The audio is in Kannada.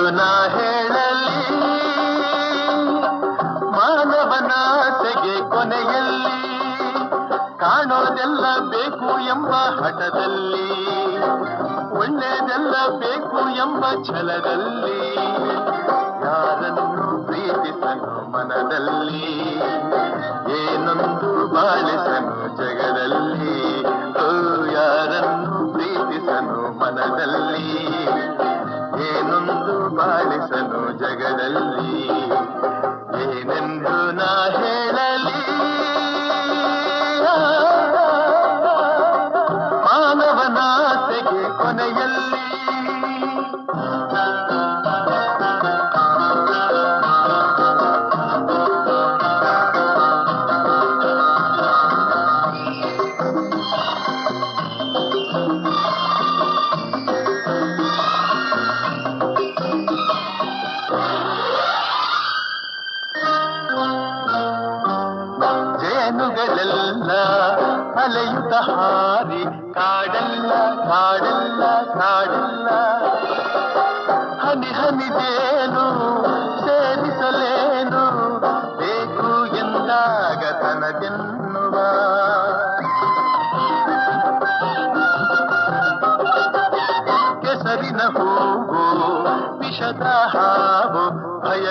ಮೌನ ಹೇಳಲಿ, ಮಾನವನ ತೆಗೆ ಕೊನೆಯಲ್ಲಿ ಕಾಣೋದೆಲ್ಲ ಬೇಕು ಎಂಬ ಹಠದಲ್ಲಿ ಒಳ್ಳೆಯದೆಲ್ಲ ಬೇಕು ಎಂಬ ಛಲದಲ್ಲಿ, ಯಾರನ್ನು ಪ್ರೀತಿಸನು ಮನದಲ್ಲಿ, ಏನೊಂದು ಬಾಳಿಸನು ಜಗದಲ್ಲಿ ಯಾರನ್ನು ಪ್ರೀತಿಸನು ಮನದಲ್ಲಿ. ಏನೊಂದು ಬಾಳಿಸನು ಜಗದಲ್ಲಿ ಏನೆಂದು ನಾ ಹೇಳಲಿ ಮಾನವನಾಸೆಗೆ ಕೊನೆಯಲ್ಲಿ ಮನಗಳೆಲ್ಲ ಅಲೆಯುತ ಹಾರಿ ಕಾಡಲ್ಲ ಕಾಡಲ್ಲ ಕಾಡಲ್ಲ ಹನಿ ಹನಿದೇನು ಸೇರಿಸಲೇನು ಬೇಕು ಎಂದಾಗ ತನಗೆನ್ನುವ ಕೆಸರಿನ ಹೂವು ವಿಷದ ಹಾವು ಭಯ